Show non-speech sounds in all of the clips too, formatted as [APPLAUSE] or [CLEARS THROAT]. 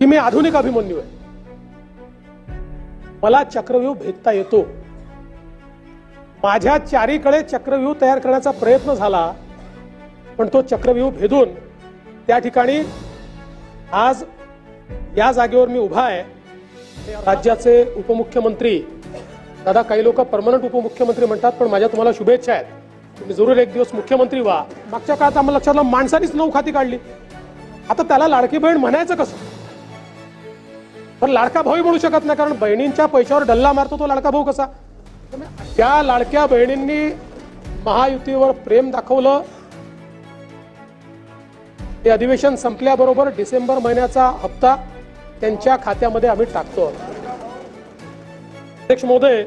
की मी आधुनिक अभिमन्यू आहे. मला चक्रव्यूह भेदता येतो. माझ्या चारीकडे चक्रव्यूह तयार करण्याचा प्रयत्न झाला पण तो चक्रव्यूह भेदून त्या ठिकाणी आज या जागेवर मी उभा आहे. राज्याचे उपमुख्यमंत्री दादा काही लोक परमनंट उपमुख्यमंत्री म्हणतात पण माझ्या तुम्हाला शुभेच्छा आहेत. तुम्ही जरूर एक दिवस मुख्यमंत्री व्हा. मागच्या काळात आम्हाला लक्षात आलं माणसानीच नऊ खाती काढली. आता त्याला लाडकी बहीण म्हणायचं कसं? पण लाडका भाऊ म्हणू शकत नाही कारण बहिणींच्या पैशावर डल्ला मारतो तो लाडका भाऊ कसा? त्या लाडक्या बहिणींनी महायुतीवर प्रेम दाखवलं. ते अधिवेशन संपल्याबरोबर डिसेंबर महिन्याचा हप्ता त्यांच्या खात्यामध्ये आम्ही टाकतो. अध्यक्ष महोदय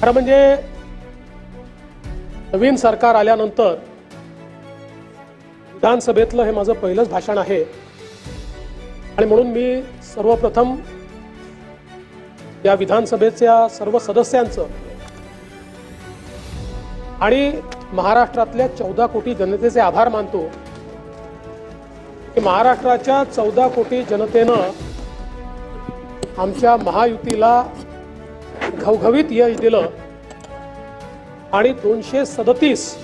खरं म्हणजे नवीन सरकार आल्यानंतर विधानसभेतलं हे माझं पहिलंच भाषण आहे. आणि म्हणून मी सर्वप्रथम या विधानसभेच्या सर्व सदस्यांचं आणि महाराष्ट्रातल्या चौदा कोटी जनतेचे आभार मानतो की महाराष्ट्राच्या चौदा कोटी जनतेनं आमच्या महायुतीला घवघवीत यश दिलं आणि दोनशे सदतीस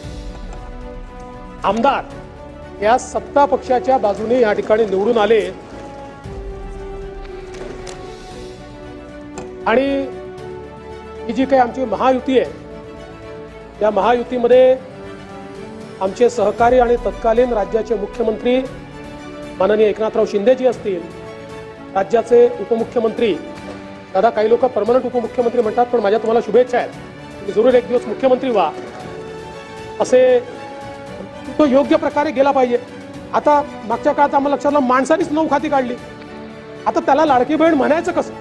आमदार या सत्ता पक्षाच्या बाजूने या ठिकाणी निवडून आले. आणि ही जी काही आमची महायुती आहे या महायुतीमध्ये आमचे सहकारी आणि तत्कालीन राज्याचे मुख्यमंत्री माननीय एकनाथराव शिंदेजी असतील राज्याचे उपमुख्यमंत्री दादा काही लोक परमनंट उपमुख्यमंत्री म्हणतात पण माझ्या तुम्हाला शुभेच्छा आहेत. तुम्ही जरूर एक दिवस मुख्यमंत्री व्हा. असे तो योग्य प्रकारे गेला पाहिजे. आता मागच्या काळात आम्हाला लक्षात आलं माणसानीच नऊ खाती काढली. आता त्याला लाडकी बहीण म्हणायचं कसं?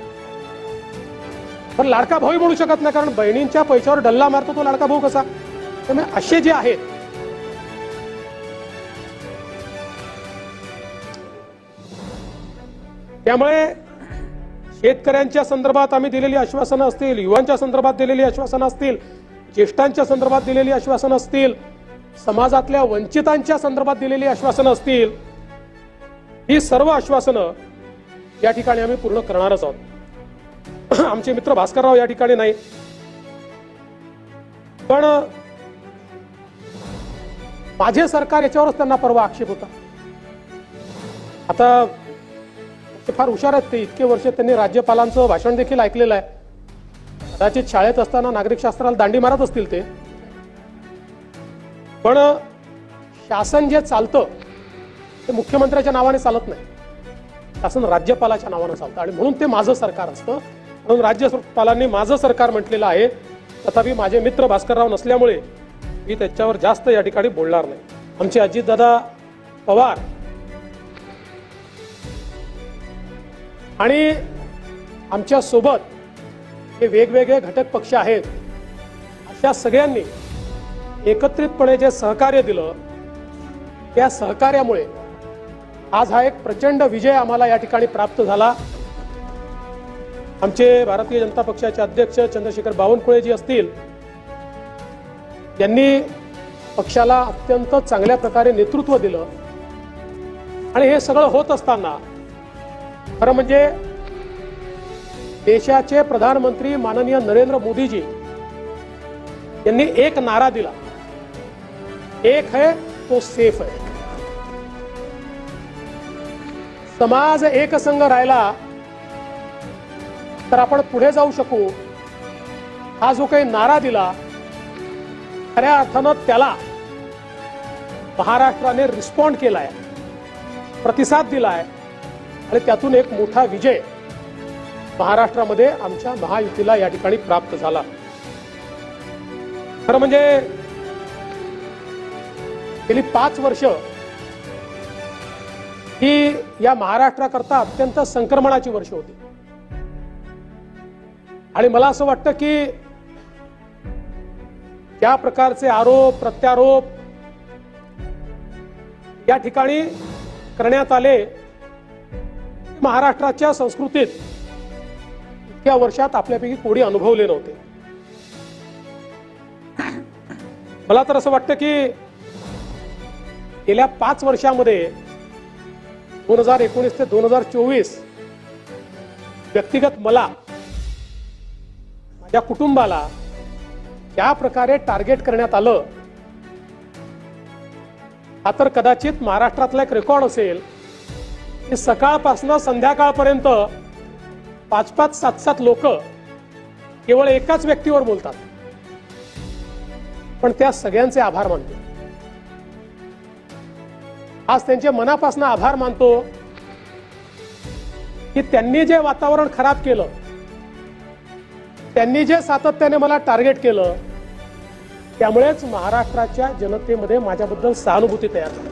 पण लाडका भाऊ म्हणू शकत नाही कारण बहिणींच्या पैशावर डल्ला मारतो तो लाडका भाऊ कसा? त्यामुळे असे जे आहेत त्यामुळे शेतकऱ्यांच्या संदर्भात आम्ही दिलेली आश्वासनं असतील युवांच्या संदर्भात दिलेली आश्वासनं असतील ज्येष्ठांच्या संदर्भात दिलेली आश्वासनं असतील समाजातल्या वंचितांच्या संदर्भात दिलेली आश्वासनं असतील ही सर्व आश्वासनं या ठिकाणी आम्ही पूर्ण करणारच आहोत. [CLEARS THROAT] आमचे मित्र भास्करराव या ठिकाणी नाही. पण माझे सरकार याच्यावरच त्यांना परवा आक्षेप होता. आता ते फार हुशार आहेत ते इतके वर्ष त्यांनी राज्यपालांचं भाषण देखील ऐकलेलं आहे. कदाचित शाळेत असताना नागरिक शास्त्राला दांडी मारत असतील ते. पण शासन जे चालतं ते मुख्यमंत्र्याच्या नावाने चालत नाही. शासन राज्यपालाच्या नावानं चालतं. आणि म्हणून ते माझं सरकार असतं. म्हणून राज्यपालांनी माझं सरकार म्हटलेलं आहे. तथापि माझे मित्र भास्करराव नसल्यामुळे मी त्याच्यावर जास्त या ठिकाणी बोलणार नाही. आमचे अजितदादा पवार आणि आमच्यासोबत हे वेगवेगळे घटक पक्ष आहेत. अशा सगळ्यांनी एकत्रितपणे जे सहकार्य दिलं त्या सहकार्यामुळे आज हा एक प्रचंड विजय आम्हाला या ठिकाणी प्राप्त झाला. आमचे भारतीय जनता पक्षाचे अध्यक्ष चंद्रशेखर बावनकुळेजी असतील यांनी पक्षाला अत्यंत चांगल्या प्रकारे नेतृत्व दिलं. आणि हे सगळं होत असताना खरं म्हणजे देशाचे प्रधानमंत्री माननीय नरेंद्र मोदीजी यांनी एक नारा दिला. एक है तो सेफ है समाज एकसंघ राहिला तर आपण पुढे जाऊ शकू. हा जो काही नारा दिला खऱ्या अर्थानं त्याला महाराष्ट्राने रिस्पॉन्ड केलाय प्रतिसाद दिलाय आणि त्यातून एक मोठा विजय महाराष्ट्रामध्ये आमच्या महायुतीला या ठिकाणी प्राप्त झाला. खरं म्हणजे गेली पाच वर्ष ही या महाराष्ट्राकरता अत्यंत संक्रमणाची वर्ष होती. आणि मला असं वाटतं की त्या प्रकारचे आरोप प्रत्यारोप या ठिकाणी करण्यात आले महाराष्ट्राच्या संस्कृतीत इतक्या वर्षात आपल्यापैकी कोणी अनुभवले नव्हते. मला तर असं वाटतं की गेल्या पाच वर्षामध्ये दोन हजार एकोणीस ते दोन हजार चोवीस व्यक्तिगत मला त्या कुटुंबाला त्या प्रकारे टार्गेट करण्यात आलं हा तर कदाचित महाराष्ट्रातला एक रेकॉर्ड असेल. की सकाळपासनं संध्याकाळपर्यंत पाच पाच सात सात लोक केवळ एकाच व्यक्तीवर बोलतात. पण त्या सगळ्यांचे आभार मानतो. आज त्यांचे मनापासून आभार मानतो की त्यांनी जे वातावरण खराब केलं त्यांनी जे सातत्याने मला टार्गेट केलं त्यामुळेच महाराष्ट्राच्या जनतेमध्ये माझ्याबद्दल सहानुभूती तयार झाली.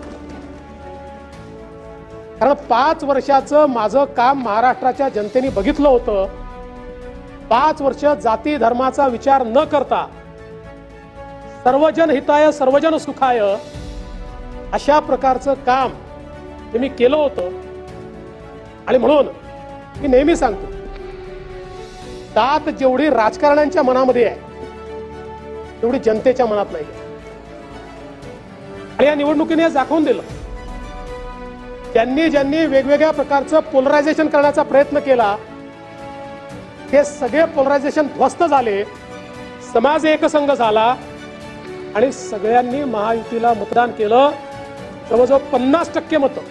कारण पाच वर्षाचं माझं काम महाराष्ट्राच्या जनतेने बघितलं होतं. पाच वर्ष जाती धर्माचा विचार न करता सर्वजन हिताय सर्वजन सुखाय अशा प्रकारचं काम हे मी केलं होतं. आणि म्हणून मी नेहमी सांगतो दात जेवढी राजकारण्यांच्या मनामध्ये आहे तेवढी जनतेच्या मनात नाही आणि या निवडणुकीने दाखवून दिलं ज्यांनी ज्यांनी वेगवेगळ्या प्रकारचं पोलरायझेशन करण्याचा प्रयत्न केला ते सगळे पोलरायझेशन ध्वस्त झाले समाज एकसंघ झाला आणि सगळ्यांनी महायुतीला मतदान केलं. जवळजवळ पन्नास टक्के मतं.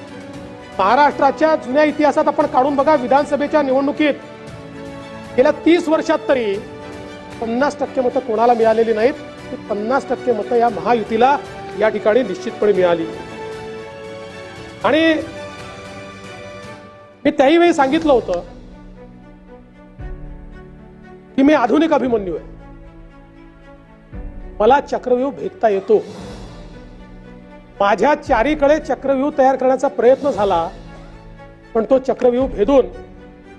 महाराष्ट्राच्या जुन्या इतिहासात आपण काढून बघा विधानसभेच्या निवडणुकीत गेल्या तीस वर्षात तरी पन्नास टक्के मतं कोणाला मिळालेली नाहीत. ती पन्नास टक्के मतं या महायुतीला या ठिकाणी निश्चितपणे मिळाली. आणि मी त्याही वेळी सांगितलं होतं की मी आधुनिक अभिमन्यू आहे. मला चक्रव्यूह भेदता येतो. माझ्या चारीकडे चक्रव्यूह तयार करण्याचा प्रयत्न झाला पण तो चक्रव्यूह भेदून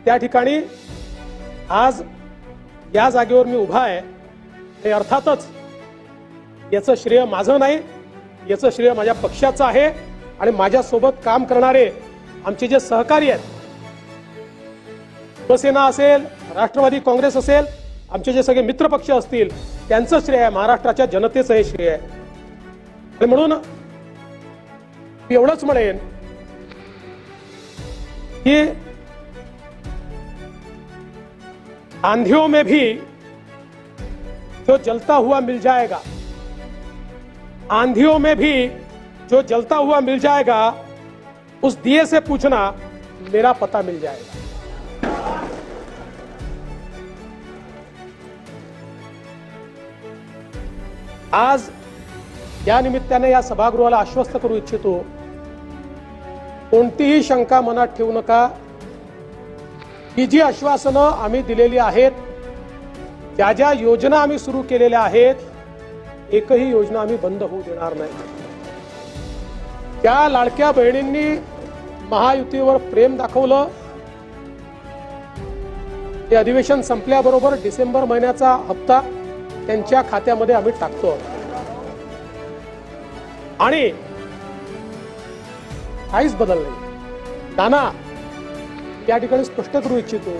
त्या ठिकाणी आज या जागेवर मी उभा आहे. हे अर्थातच याचं श्रेय माझं नाही याचं श्रेय माझ्या पक्षाचं आहे आणि माझ्यासोबत काम करणारे आमचे जे सहकारी आहेत. शिवसेना असेल राष्ट्रवादी काँग्रेस असेल आमचे जे सगळे मित्रपक्ष असतील त्यांचं श्रेय आहे महाराष्ट्राच्या जनतेचं हे श्रेय आहे. आणि म्हणून मी एवढंच म्हणेन की आंधियों में भी जो जलता हुआ मिल जाएगा, आंधियों में भी जो जलता हुआ मिल जाएगा, उस दिए से पूछना मेरा पता मिल जाएगा। आज या निमित्ताने या सभागृहाला आश्वस्त करू इच्छितो, कोणतीही शंका मनात ठेवू नका। ही जी आश्वासनं आम्ही दिलेली आहेत ज्या ज्या योजना आम्ही सुरू केलेल्या आहेत एकही योजना आम्ही बंद होऊ देणार नाही. त्या लाडक्या बहिणींनी महायुतीवर प्रेम दाखवलं. हे अधिवेशन संपल्याबरोबर डिसेंबर महिन्याचा हप्ता त्यांच्या खात्यामध्ये आम्ही टाकतो. आणि काहीच बदल नाही. नाना या ठिकाणी स्पष्ट करू इच्छितो.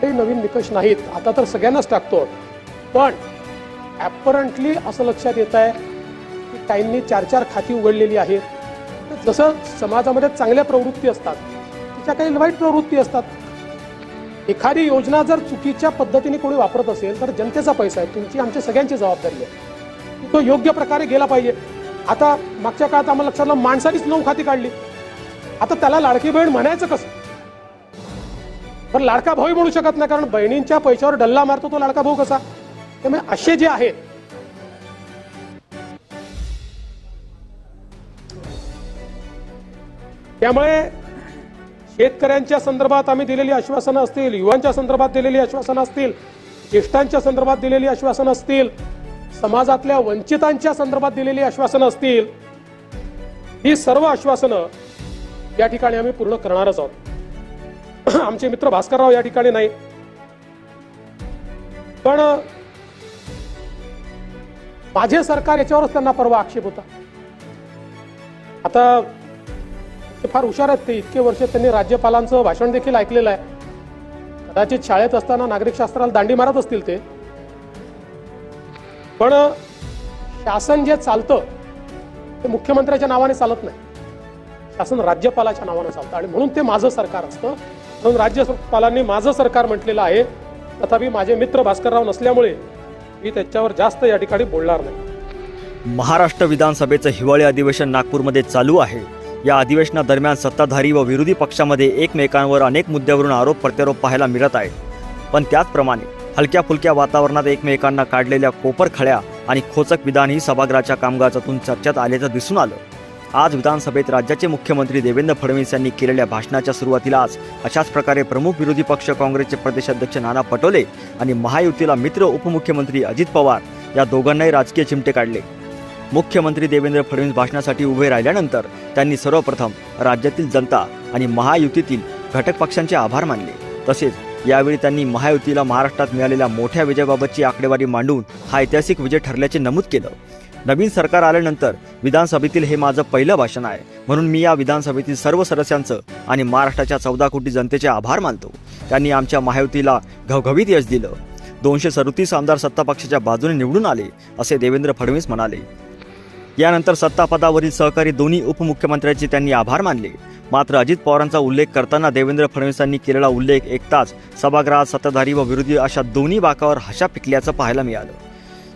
काही नवीन निकष नाहीत. आता तर सगळ्यांनाच टाकतो. पण ॲपरंटली असं लक्षात येत आहे की काहींनी चार चार खाती उघडलेली आहेत. तर जसं समाजामध्ये चांगल्या प्रवृत्ती असतात तिच्या काही वाईट प्रवृत्ती असतात. एखादी योजना जर चुकीच्या पद्धतीने कोणी वापरत असेल तर जनतेचा पैसा आहे. तुमची आमची सगळ्यांची जबाबदारी आहे. तो योग्य प्रकारे गेला पाहिजे. आता मागच्या काळात आम्हाला लक्षात आलं माणसानीच नऊ खाती काढली. आता त्याला लाडकी बहीण म्हणायचं कसं? पण लाडका भाऊही म्हणू शकत नाही कारण बहिणींच्या पैशावर डल्ला मारतो तो लाडका भाऊ कसा? त्यामुळे असे जे आहेत त्यामुळे शेतकऱ्यांच्या संदर्भात आम्ही दिलेली आश्वासनं असतील युवांच्या संदर्भात दिलेली आश्वासनं असतील ज्येष्ठांच्या संदर्भात दिलेली आश्वासनं असतील समाजातल्या वंचितांच्या संदर्भात दिलेली आश्वासनं असतील ही सर्व आश्वासनं या ठिकाणी आम्ही पूर्ण करणारच आहोत. [CLEARS THROAT] आमचे मित्र भास्करराव या ठिकाणी नाही. पण माझे सरकार याच्यावरच त्यांना परवा आक्षेप होता. आता ते फार हुशार आहेत ते इतके वर्ष त्यांनी राज्यपालांचं भाषण देखील ऐकलेलं आहे. कदाचित शाळेत असताना नागरिक शास्त्राला दांडी मारत असतील ते. पण शासन जे चालतं ते मुख्यमंत्र्याच्या नावाने चालत नाही. शासन राज्यपालाच्या नावाने चालतं. आणि म्हणून ते माझं सरकार असतं. म्हणून राज्यपालांनी माझं सरकार म्हटलेलं आहे. तथापि माझे मित्र भास्करराव नसल्यामुळे मी त्याच्यावर जास्त या ठिकाणी बोलणार नाही. महाराष्ट्र विधानसभेचं हिवाळी अधिवेशन नागपूरमध्ये चालू आहे. या अधिवेशनादरम्यान सत्ताधारी व विरोधी पक्षामध्ये एकमेकांवर अनेक मुद्द्यावरून आरोप प्रत्यारोप पाहायला मिळत आहेत. पण त्याचप्रमाणे हलक्या फुलक्या वातावरणात एकमेकांना काढलेल्या कोपरखळ्या आणि खोचक विधानही सभागृहाच्या कामकाजातून चर्चेत आल्याचं दिसून आलं. आज विधानसभेत राज्याचे मुख्यमंत्री देवेंद्र फडणवीस यांनी केलेल्या भाषणाच्या सुरुवातीलाच अशाच प्रकारे प्रमुख विरोधी पक्ष काँग्रेसचे प्रदेशाध्यक्ष नाना पटोले आणि महायुतीला मित्र उपमुख्यमंत्री अजित पवार या दोघांनाही राजकीय चिमटे काढले. मुख्यमंत्री देवेंद्र फडणवीस भाषणासाठी उभे राहिल्यानंतर त्यांनी सर्वप्रथम राज्यातील जनता आणि महायुतीतील घटक पक्षांचे आभार मानले. तसेच यावेळी त्यांनी महायुतीला महाराष्ट्रात मिळालेल्या मोठ्या विजयाबाबतची आकडेवारी मांडून हा ऐतिहासिक विजय ठरल्याचे नमूद केलं. नवीन सरकार आल्यानंतर विधानसभेतील हे माझं पहिलं भाषण आहे. म्हणून मी या विधानसभेतील सर्व सदस्यांचं आणि महाराष्ट्राच्या चौदा कोटी जनतेचे आभार मानतो. त्यांनी आमच्या महायुतीला घवघवीत यश दिलं. दोनशे सदतीस आमदार सत्ता पक्षाच्या बाजूने निवडून आले असे देवेंद्र फडणवीस म्हणाले. यानंतर सत्तापदावरील सहकारी दोन्ही उपमुख्यमंत्र्यांचे त्यांनी आभार मानले. मात्र अजित पवारांचा उल्लेख करताना देवेंद्र फडणवीसांनी केलेला उल्लेख एकताच सभागृहात सत्ताधारी व विरोधी अशा दोन्ही बाकावर हशा पिकल्याचं पाहायला मिळालं.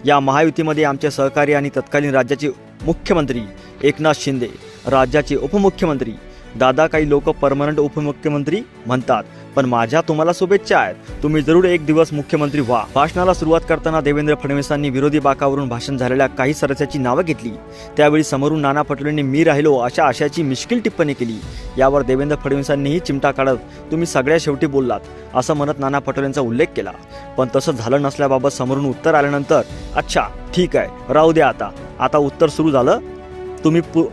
या महायुतीमध्ये आमचे सहकारी आणि तत्कालीन राज्याचे मुख्यमंत्री एकनाथ शिंदे राज्याचे उपमुख्यमंत्री दादा काही लोक परमनंट उपमुख्यमंत्री म्हणतात पण माझ्या तुम्हाला शुभेच्छा आहेत. तुम्ही जरूर एक दिवस मुख्यमंत्री व्हा. भाषणाला सुरुवात करताना देवेंद्र फडणवीसांनी विरोधी बाकावरून भाषण झालेल्या काही सदस्याची नावं घेतली. त्यावेळी समोरून नाना पटोलेंनी मी राहिलो अशा आशयाची मिश्किल टिप्पणी केली. यावर देवेंद्र फडणवीसांनीही चिमटा काढत तुम्ही सगळ्या शेवटी बोललात असं म्हणत नाना पटोलेंचा उल्लेख केला. पण तसं झालं नसल्याबाबत समोरून उत्तर आल्यानंतर अच्छा ठीक आहे राहू द्या आता. आता उत्तर सुरू झालं. तुम्ही पु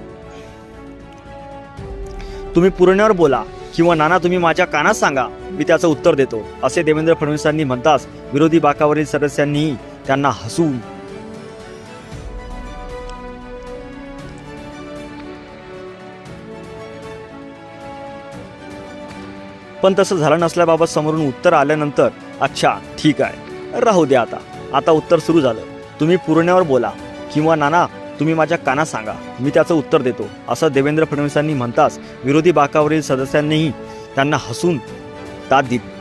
तुम्ही पुरण्यावर बोला किंवा नाना तुम्ही माझ्या कानात सांगा मी त्याचं उत्तर देतो असे देवेंद्र फडणवीसांनी म्हणताच विरोधी बाकावरील सदस्यांनीही त्यांना हसून पण तसं झालं नसल्याबाबत समोरून उत्तर आल्यानंतर अच्छा ठीक आहे. राहू द्या आता. आता उत्तर सुरू झालं. तुम्ही पुरण्यावर बोला किंवा नाना तुम्ही माझ्या कानात सांगा. मी त्याचं उत्तर देतो. असं देवेंद्र फडणवीसांनी म्हणताच विरोधी बाकावरील सदस्यांनीही त्यांना हसून दाद दिली.